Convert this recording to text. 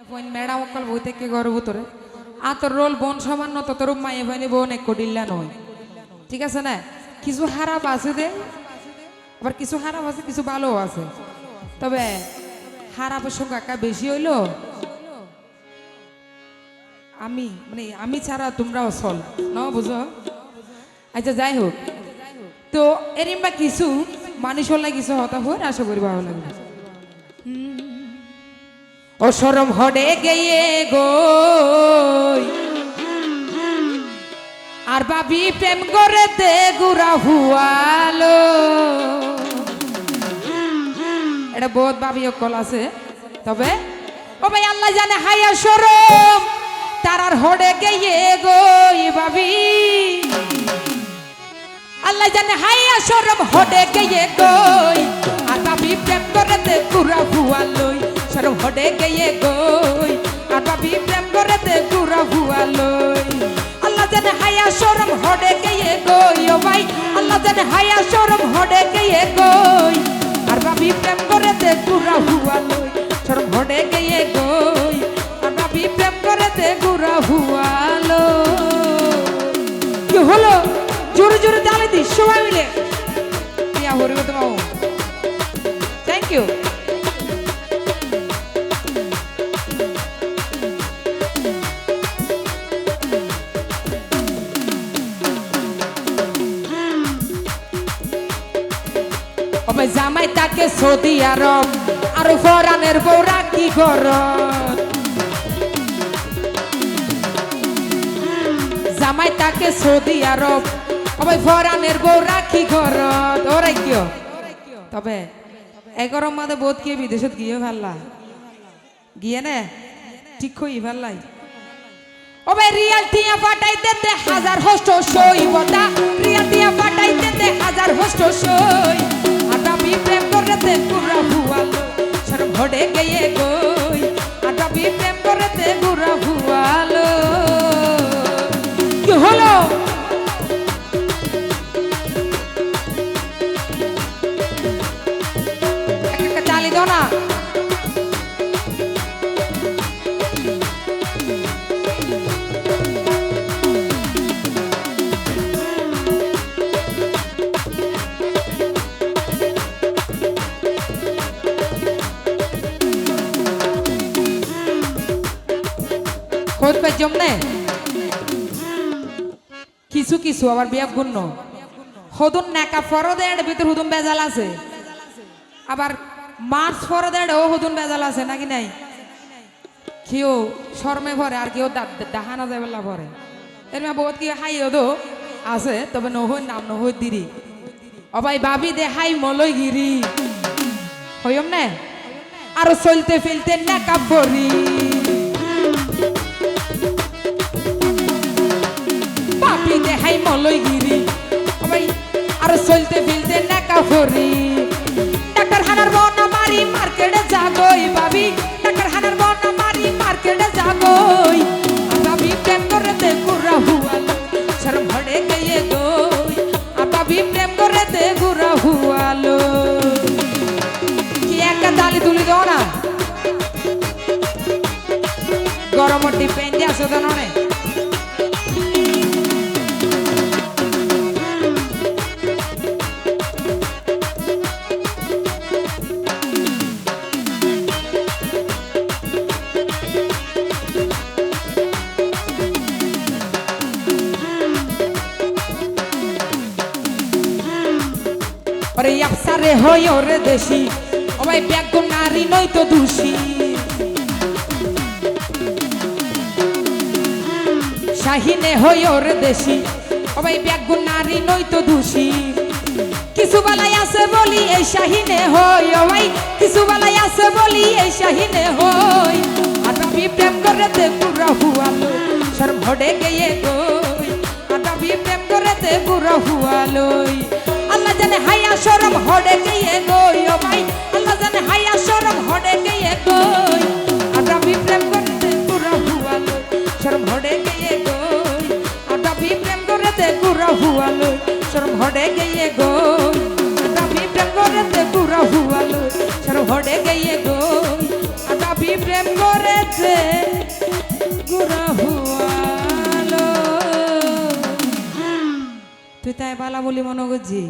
অকল বই থেকে ঘর ভিতরে আর তোর রোল বোন সামান্য তো তোর মায়ে ভাইনি বোন এক কডিল্লা নয়। ঠিক আছে না? কিছু খারাপ আছে দে। আবার কিছু খারাপ আছে, কিছু ভালো আছে। তবে খারাপের সংখ্যা একা বেশি হইল? আমি মানে আমি ছাড়া তোমরাও চল। ন বুঝো? আচ্ছা যাই হোক। তো এরিম্বা কিছু মানুষ হলে কিছু হতা হয়ে আশা করি ভালো লাগবে। অসরম হডে গিয়ে গো আর বাবি প্রেম করে দে গুড়া হুয়ালো। এটা বহুত বাবি অকল আছে। তবে, ও ভাই আল্লাহ জানে হাইয়া সরম তারার হডে গিয়ে গই বাবি। আল্লাহ জানে হাইয়া সরম হডে গিয়ে গই। আর বাবি প্রেম করে দে গুড়া হুয়ালই। সরম হডে গিয়ে গই। আর বাবি প্রেম করে দে গুড়া হুয়ালই আল্লাহ জানে হাইয়া সরম হডে গিয়ে গই, ও ভাই। আল্লাহ জানে হাইয়া সরম হডে গিয়ে গই। আর বাবি প্রেম করে দে গুড়া হুয়ালই সরম হডে গিয়ে গই। আর বাবি প্রেম করে দে গুড়া হুয়ালই কি হলো? জোরে জোরে তালে দিস, সবাই মিলে। মিয়া হরিবত মামু ওবে জামাই তাকে সৌদি আরব। আর ফরানের বউরা কি গরত জামাই তাকে সৌদি আরব। ওই ফরানের বউ রাখি ঘরত ওরাই কিয়? তবে এগারো মাদে বোধ গিয়ে বিদেশত গিয়ে ভাল্লা গিয়ে নে? ঠিক কই ভাল্লাই ও ভাই রিয়াল টিয়া পাঠাইতে দে হাজার হোস্ট সই বদা রিয়াল টিয়া পাঠাইতে দে হাজার হোস্ট সই। ভডে গিয়ে কই? আটাবি প্রেম করতে বুড়া ভুয়ালো কি হলো? চালি দাও না। পাই জমনে কিছু কিছু আবার বিয়া গুণ্য হদুন নাকা ফরদের ভিতর হুদুন বেজাল আছে। আবার মার্চ ফরদের ও হুদুন বেজাল আছে, নাকি নাই? কেউ শর্মে ভরে, আর কেউ ডাহানা যায় বলা ভরে। এর বহুত কি হাইও দো আছে, তবে নহই নাম, নহই দিরি। অবাই ভাবি দে হাই মলই গিরি। হইম নে? আর চলতে ফিলতে নাকা পরি দেহাই মলই গিরি ভাই আর চলতে ফিলতে নাকা ফরি ডাক্তার হানার মারি মার্কেটে যাগই ভাবি। ডাক্তার হানার বনা মারি মার্কেটে যাগই আর ভাবি প্রেম করে দে গুরা ভড়ে গিয়ে প্রেম করে গুরা হুয়ালো। কি একটা তালি তুলি দাও না? আছে তো নয় ওরে আপসারে হই ওরে দেশি। ওই ব্যাগ নারী নই তো দোষী। শাহিনে হই ওরে দেশি। ওই ব্যাগ নারী নই তো দোষী। কিছু বেলায় আছে বলি এই শাহিনে হই ওই। কিছু বেলায় আছে বলি এই শাহিনে হই আটাবি প্রেম করে দে পুরা হুয়ালো শর্ম হডে গিয়ে গই আটাবি প্রেম করে দে পুরা হুয়ালোই জানে হাইয়া গিয়ে গই ও ভাই। জানে হাইয়া হডে গিয়ে গই। আটাবি প্রেম করে দে পুরা হুয়ালো শরম হডে গিয়ে গই। আটাবি প্রেম করে দে পুরা হুয়ালো শরম হডে গিয়ে গই। আটাবি প্রেম করে দে পুরা হুয়ালো শরম হডে প্রেম তুই তাই বালা বলি মনে করছি